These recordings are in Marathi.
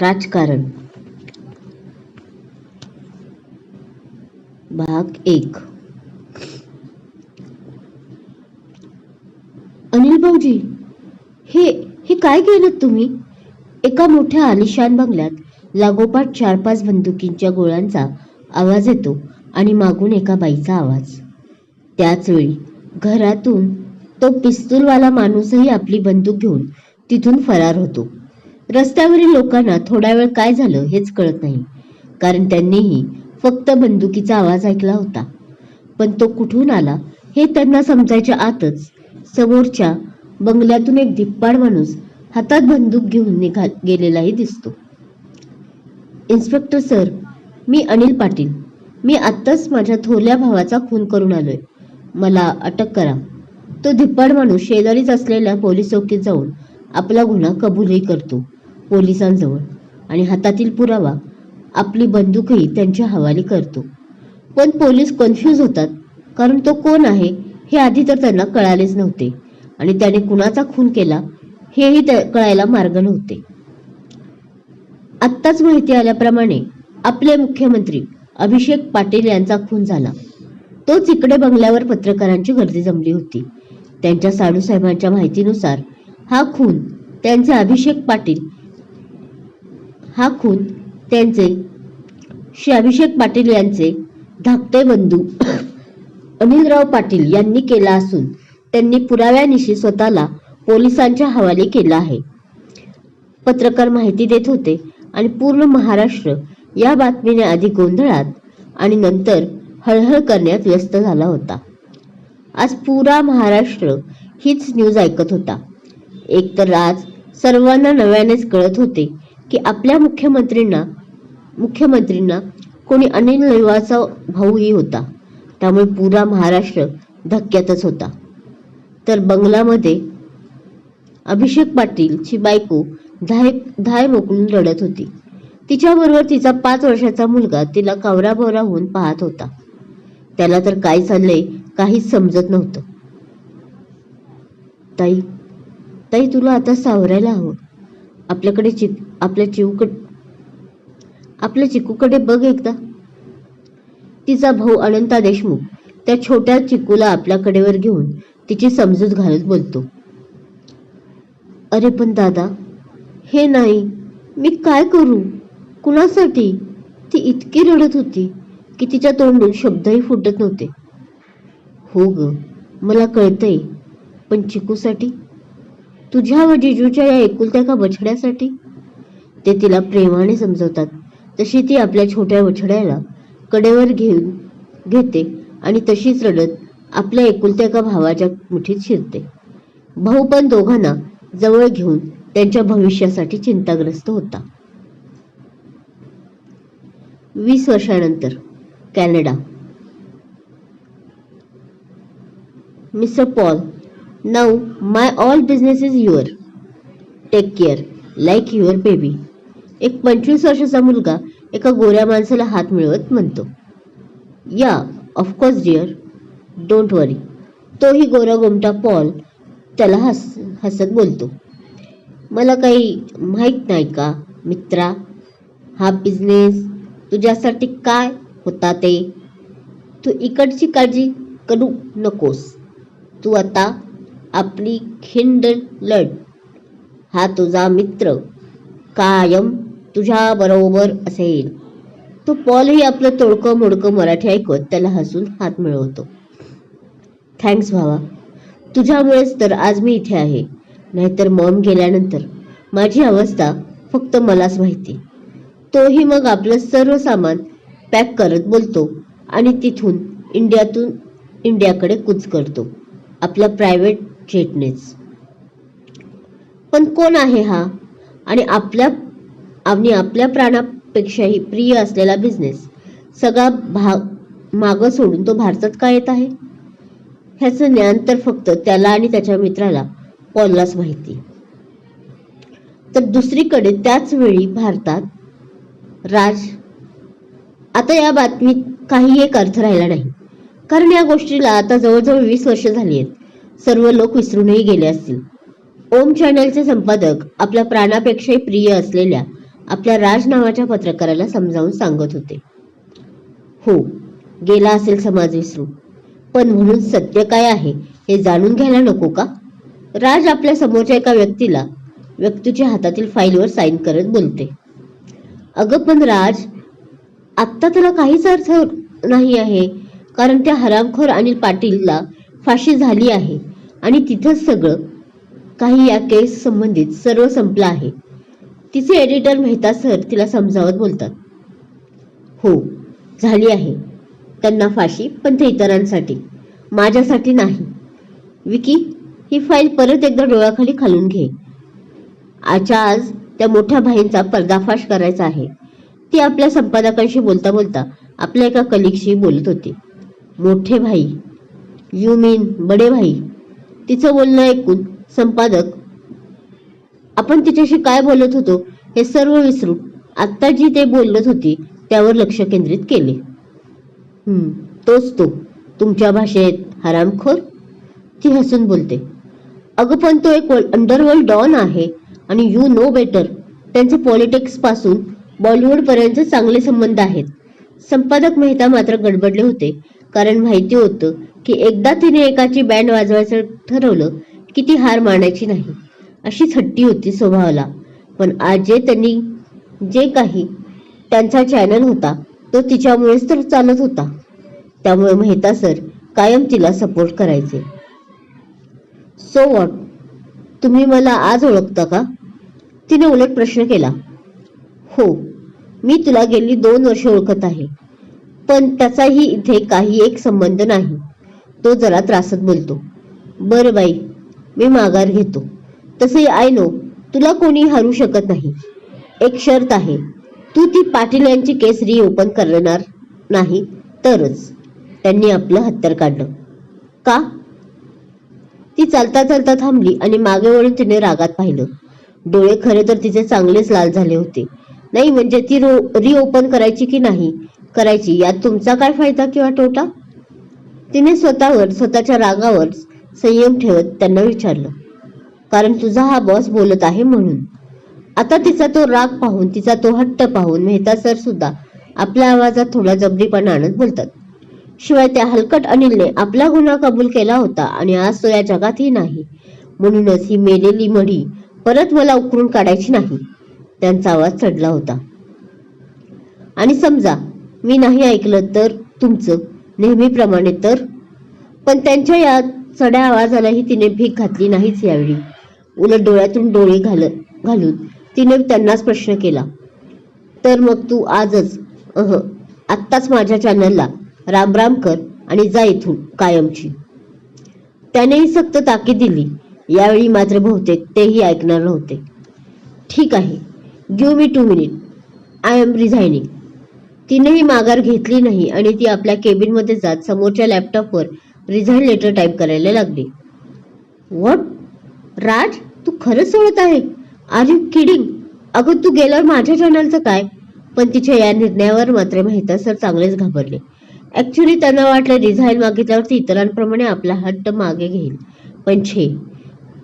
राजकारण. भाग एक. अनिल भाऊजी हे हे काय केलं तुम्ही? एका मोठ्या आलिशान बंगल्यात लागोपाठ चार पाच बंदुकींच्या गोळ्यांचा आवाज येतो आणि मागून एका बाईचा आवाज. त्याच वेळी घरातून तो पिस्तूलवाला माणूसही आपली बंदूक घेऊन तिथून फरार होतो. रस्त्यावरील लोकांना थोडा वेळ काय झालं हेच कळत नाही. कारण त्यांनीही फक्त बंदुकीचा आवाज ऐकला होता. पण तो कुठून आला हे त्यांना समजायच्या आतच समोरच्या बंगल्यातून एक धिप्पाड माणूस हातात बंदूक घेऊन निघा गेलेलाही दिसतो. इन्स्पेक्टर सर मी अनिल पाटील. मी आत्ताच माझ्या थोरल्या भावाचा खून करून आलोय. मला अटक करा. तो धिप्पाड माणूस शेजारीच असलेल्या पोलीस चौकीत जाऊन आपला गुन्हा कबूलही करतो. पोलिसांजवळ आणि हातातील पुरावा आपली बंदूकही त्यांच्या हवाली करतो. पण पोलीस कन्फ्यूज होतात कारण तो कोण आहे हे आधी तर त्यांना कळालेच नव्हते आणि त्याने कुणाचा खून केला हेही कळायला मार्ग नव्हते. आत्ताच माहिती आल्याप्रमाणे आपले मुख्यमंत्री अभिषेक पाटील यांचा खून झाला. तोच इकडे बंगल्यावर पत्रकारांची गर्दी जमली होती. त्यांच्या साडूसाहेबांच्या माहितीनुसार हा खून त्यांचे अभिषेक पाटील हा खून त्यांचे श्री अभिषेक पाटील यांचे धाकटे बंधू अनिलराव पाटील यांनी केला असून त्यांनी पुराव्यानिशी स्वतःला पोलिसांच्या हवाली केला आहे. पत्रकार माहिती देत होते आणि पूर्ण महाराष्ट्र या बातमीने आधी गोंधळात आणि नंतर हळहळ करण्यात व्यस्त झाला होता. आज पुरा महाराष्ट्र हीच न्यूज ऐकत होता. एक तर आज सर्वांना नव्यानेच कळत होते की आपल्या मुख्यमंत्रींना मुख्यमंत्रींना कोणी अनिल लैवाचा भाऊही होता. त्यामुळे पुरा महाराष्ट्र धक्क्यातच होता. तर बंगलामध्ये अभिषेक पाटीलची बायको धाय धाय मोकळून रडत होती. तिच्याबरोबर तिचा पाच वर्षाचा मुलगा तिला कावराबावरा होऊन पाहत होता. त्याला तर काय चाललंय काहीच समजत नव्हतं. ताई ताई तुला आता सावरायला हवं. आपल्याकडे चिक आपल्या चिवकड आपल्या चिकूकडे बघ एकदा. तिचा भाऊ अनंता देशमुख त्या छोट्या चिकूला आपल्याकडेवर घेऊन तिची समजूत घालत बोलतो. अरे पण दादा हे नाही मी काय करू? कुणासाठी? ती इतकी रडत होती की तिच्या तोंडून शब्दही फुटत नव्हते. हो ग मला कळतंय पण चिकूसाठी तुझ्या व जिजूच्या या एकुलत्या का बछड्यासाठी? ते तिला प्रेमाने समजवतात. तशी ती आपल्या छोट्या बछड्याला कडेवर घेऊन घेते आणि तशीच रडत आपल्या एकुलत्या का भावाच्या मुठीत शिरते. भाऊ पण दोघांना जवळ घेऊन त्यांच्या भविष्यासाठी चिंताग्रस्त होता. वीस वर्षानंतर Canada. Mister Paul now my all business is your take care like your baby एक पंचवीस वर्षाचा मुलगा एका गोऱ्या माणसाला हात मिळवत म्हणतो. या ऑफकोर्स डिअर डोंट वरी तोही गोरा गोमटा पॉल त्याला हस हसत बोलतो. मला काही माहीत नाही का मित्रा? हा बिझनेस तुझ्यासाठी काय होता ते? तू इकडची काळजी करू नकोस. तू आता आपली खिंड लढ. हा तुझा मित्र कायम तुझ्या बरोबर असेल. तो पॉलही आपलं तोडकं मोडकं मराठी ऐकत त्याला हसून हात मिळवतो. थँक्स भावा. तुझ्यामुळेच तर आज मी इथे आहे. नाहीतर मॉम गेल्यानंतर माझी अवस्था फक्त मलाच माहिती. तोही मग आपलं सर्व सामान पॅक करत बोलतो आणि तिथून इंडियातून इंडियाकडे कूच करतो. आपला प्रायव्हेट जेटनेच पण कोण आहे हा? आणि आपल्या आणि आपल्या प्राणापेक्षाही प्रिय असलेला बिझनेस सगळा भाग मागं सोडून तो भारतात का येत आहे? ह्याचं ज्ञान तर फक्त त्याला आणि त्याच्या मित्राला पॉललाच माहिती. तर दुसरीकडे त्याच वेळी भारतात राज आता या बातमीत काही एक अर्थ राहिला नाही. कारण या गोष्टीला आता जवळजवळ वीस वर्ष झाली आहेत. सर्व लोक विसरूनही गेले असतील. ओम चॅनलचे संपादक आपल्या प्राणापेक्षाही प्रिय असलेल्या आपल्या राज नावाच्या पत्रकाराला समजावून सांगत होते. हो गेला असेल समाज विसरू. पण म्हणून सत्य काय आहे हे जाणून घ्यायला नको का? राज आपल्या समोरच्या एका व्यक्तीला व्यक्तीच्या हातातील फाईलवर साईन करत बोलते. अगं पण राज आत्ता त्याला काहीच अर्थ नाही आहे. कारण त्या हरामखोर अनिल पाटीलला फाशी झाली आहे. आणि तिथंच सगळं काही या केस संबंधित सर्व संपलं आहे. तिचे एडिटर मेहता सर तिला समजावत बोलतात. हो झाली आहे. त्यांना फाशी पण ते इतरांसाठी. माझ्यासाठी नाही. विकी ही फाईल परत एकदा डोळ्याखाली खालून घे. आजच्या आज त्या मोठ्या भाईंचा पर्दाफाश करायचा आहे. ती आपल्या संपादकांशी बोलता बोलता आपल्या एका कलिगशी बोलत होती. मोठे भाई यू मीन बडे भाई तिचं बोलणं ऐकून संपादक आपण तिच्याशी काय बोलत होतो हे सर्व विसरून आत्ता जी ते बोलत होती त्यावर लक्ष केंद्रित केले. हम्म तोच तो. तुमच्या भाषेत हरामखोर? ती हसून बोलते. अगं पण तो एक अंडरवर्ल्ड डॉन आहे आणि यू नो बेटर त्यांचे पॉलिटिक्सपासून बॉलिवूड पर्यंत चांगले संबंध आहेत. संपादक मेहता मात्र गडबडले होते कारण माहिती होतं की एकदा तिने एकाची बँड वाजवायचं ठरवलं की ती हार मानायची नाही. अशीच हट्टी होती स्वभावाला. पण आज जे त्यांनी जे काही त्यांचा चॅनल होता तो तिच्यामुळेच तर चालत होता. त्यामुळे मेहता सर कायम तिला सपोर्ट करायचे. सो वॉट तुम्ही मला आज ओळखता का? तिने उलट प्रश्न केला. हो मी तुला गेली दोन वर्ष ओळखत आहे. पण त्याचाही इथे काही एक संबंध नाही. तो जरा त्रासत बोलतो. बरं बाई मी माघार घेतो. तसे आय नो तुला कोणी हरू शकत नाही. एक शर्त आहे तू ती पाटील यांची केस रिओपन करणार नाही तरच त्यांनी आपलं हत्तर काढलं. का? ती चालता चालता थांबली आणि मागे वळून तिने रागात पाहिलं. डोळे खरे तर तिचे चांगलेच लाल झाले होते. नाही म्हणजे ती रो रिओपन करायची की नाही? करायची यात तुमचा काय फायदा किंवा तोटा? तिने स्वतःवर स्वतःच्या रागावर संयम ठेवत त्यांना विचारलं कारण तुझा हा बॉस बोलत आहे म्हणून. आता तिचा तो राग पाहून तिचा तो हट्ट पाहून मेहता सर सुद्धा आपल्या आवाजात थोडा जबरीपणा आणत बोलतात. शिवाय त्या हलकट अनिलने आपला गुन्हा कबूल केला होता आणि आज तो या जगातही नाही. म्हणूनच ही मेलेली मढी परत मला उकरून काढायची नाही. त्यांचा आवाज चढला होता. आणि समजा मी नाही ऐकलं तर तुमचं नेहमीप्रमाणे तर. पण त्यांच्या या चढ्या आवाजालाही तिने भीक घातली नाहीच यावेळी. उलट डोळ्यातून डोळे घाल घालून तिने त्यांनाच प्रश्न केला. तर मग तू आजच अह आत्ताच माझ्या चॅनलला राम राम कर आणि जा इथून कायमची. त्यानेही सक्त ताकीद दिली. यावेळी मात्र बहुतेक तेही ऐकणार नव्हते. ठीक आहे. Give me two minute I am resigning तिनेही माघार घेतली नाही आणि ती आपल्या केबिनमध्ये जात समोरच्या लॅपटॉपवर रिझाईन लेटर टाईप करायला लागली. वॉट राज तू खरंच सोडत आहे? आर यू किडिंग अगं तू गेल्यावर माझ्या चॅनलचं काय? पण तिच्या या निर्णयावर मात्र मेहता सर चांगलेच घाबरले. ऍक्च्युली त्यांना वाटलं रिझाईन मागितल्यावर ती इतरांप्रमाणे आपला हट्ट मागे घेईल. पण छे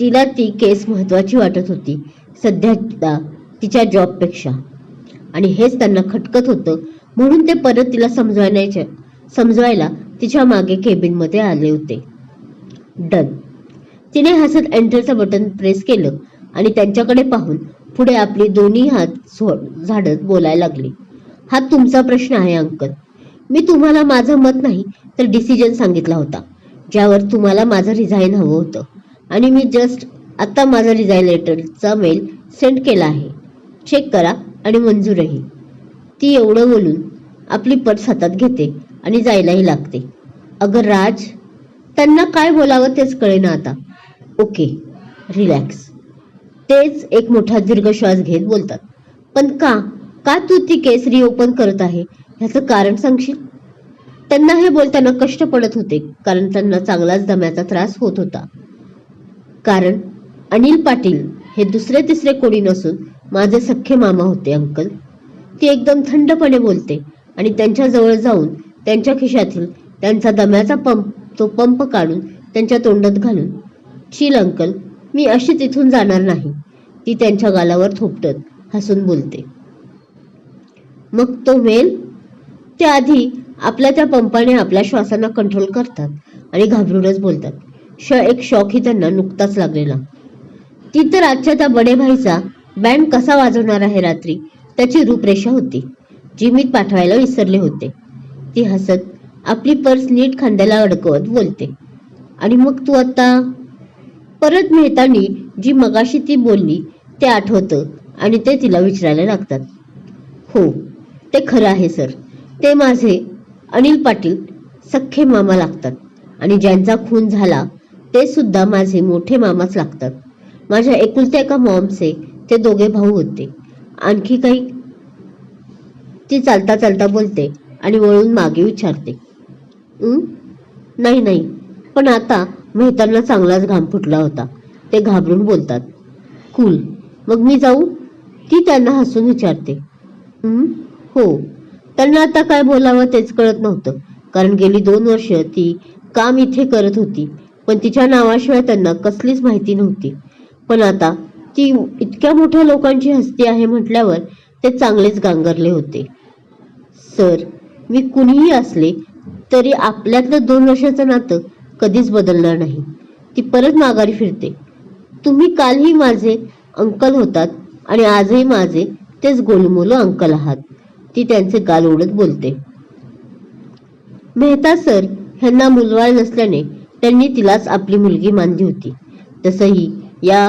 तिला ती केस महत्वाची वाटत होती. सध्या तिच्या जॉबपेक्षा आणि हेच त्यांना खटकत होतं म्हणून ते परत तिला समजवायच्या समजवायला तिच्यामागे केबिनमध्ये आले होते. डन तिने हसत एंटरचं बटन प्रेस केलं आणि त्यांच्याकडे पाहून पुढे आपली दोन्ही हात झो- झाडत बोलायला लागली. हा तुमचा प्रश्न आहे अंकल. मी तुम्हाला माझं मत नाही तर डिसिजन सांगितला होता ज्यावर तुम्हाला माझं रिझाईन हवं होतं. आणि मी जस्ट आता माझा रिझाईन लेटरचा मेल सेंड केला आहे. चेक करा आणि मंजूरही. ती एवढं बोलून आपली पर्स हातात घेते आणि जायलाही लागते. अगं राज त्यांना काय बोलावं तेच कळेना आता. ओके रिलॅक्स तेच एक मोठा दीर्घ श्वास घेत बोलतात. पण का का तू ती केस रिओपन करत आहे? ह्याचं कारण सांगशील? त्यांना हे बोलताना कष्ट पडत होते कारण त्यांना चांगलाच दम्याचा त्रास होत होता. कारण अनिल पाटील हे दुसरे तिसरे कोणी नसून माझे सख्खे मामा होते अंकल. ती एकदम थंडपणे बोलते आणि त्यांच्या जवळ जाऊन त्यांच्या खिशातील त्यांचा दम्याचा पंप तो पंप काढून त्यांच्या तोंडात घालून चिल अंकल मी अशी तिथून जाणार नाही. ती त्यांच्या गालावर थोपटत हसून बोलते. मग तो मेल ते आधी आपल्या त्या पंपाने आपल्या श्वासांना कंट्रोल करतात आणि घाबरूनच बोलतात. श एक शॉकही त्यांना नुकताच लागलेला. ती तर आजच्या त्या बडे भाईचा बँड कसा वाजवणार आहे रात्री? त्याची रूपरेषा होती. जी मी पाठवायला विसरले होते. ती हसत आपली पर्स नीट खांद्याला अडकवत बोलते. आणि मग तू आता? परत मेहतानी जी मगाशी ती बोलली ते आठवतं आणि ते तिला विचारायला लागतात. हो ते खरं आहे सर. ते माझे अनिल पाटील सख्खे मामा लागतात. आणि ज्यांचा खून झाला ते सुद्धा माझे मोठे मामाच लागतात. माझ्या एकुलत्या एका मॉमचे ते दोघे भाऊ होते. आणखी काही? ती चालता चालता बोलते आणि वळून मागे विचारते. नाही नाही. पण आता मेहतांना चांगलाच घाम फुटला होता. ते घाबरून बोलतात. कुल. मग मी जाऊ? ती त्यांना हसून विचारते. हो. त्यांना आता काय बोलावं तेच कळत नव्हतं. कारण गेली दोन वर्ष ती काम इथे करत होती. पण तिच्या नावाशिवाय त्यांना कसलीच माहिती नव्हती. पण आता ती इतक्या मोठ्या लोकांची हस्ती आहे म्हटल्यावर ते चांगलेच गांगरले होते. सर मी कुणीही असले तरी आपल्यातलं दोन वर्षाचं नातं कधीच बदलणार नाही. ती परत माघारी फिरते. तुम्ही कालही माझे अंकल होतात आणि आजही माझे तेच गोलमोल अंकल आहात. ती त्यांचे गाल ओढत बोलते. मेहता सर ह्यांना मुलवाळ नसल्याने त्यांनी तिलाच आपली मुलगी मानली होती. तसंही या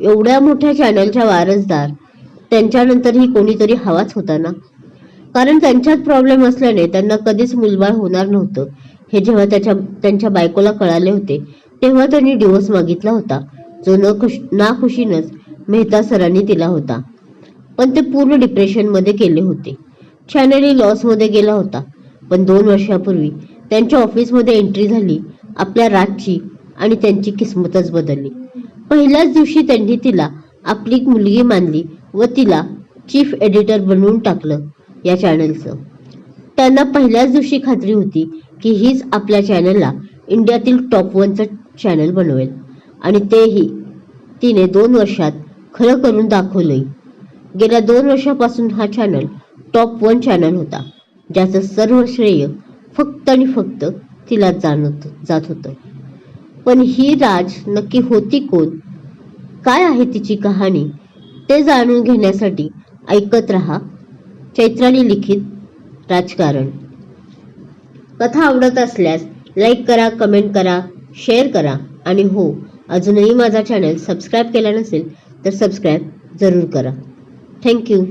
एवढ्या मोठ्या चॅनलच्या वारसदार त्यांच्यानंतरही कोणीतरी हवाच होता ना? कारण त्यांच्यात प्रॉब्लेम असल्याने त्यांना कधीच मुलबाळ होणार नव्हतं. हे जेव्हा त्याच्या त्यांच्या बायकोला कळाले होते तेव्हा त्यांनी डिवोर्स मागितला होता. जो न खुश नाखुशीनच मेहता सरांनी दिला होता. पण ते पूर्ण डिप्रेशनमध्ये गेले होते. चॅनलही लॉसमध्ये गेला होता. पण दोन वर्षापूर्वी त्यांच्या ऑफिसमध्ये एंट्री झाली. आपल्या राजची आणि त्यांची किस्मतच बदलली. पहिल्याच दिवशी त्यांनी तिला आपली मुलगी मानली व तिला चीफ एडिटर बनवून टाकलं या चॅनलचं त्यांना पहिल्याच दिवशी खात्री होती की हीच आपल्या चॅनलला इंडियातील टॉप वनचं चॅनल बनवेल. आणि तेही तिने दोन वर्षात खरं करून दाखवलंय. गेल्या दोन वर्षापासून हा चॅनल टॉप वन चॅनल होता ज्याचं सर्व श्रेय फक्त आणि फक्त तिला जाणवत जात होतं. पण ही राज नक्की होती कोण? काय आहे तिची कहाणी? ते जाणून घेण्यासाठी ऐकत रहा. चैत्राली लिखित राजकारण. कथा आवडत असल्यास लाईक करा कमेंट करा शेअर करा. आणि हो अजूनही माझा चॅनल सबस्क्राईब केला नसेल तर सबस्क्राईब जरूर करा. थँक्यू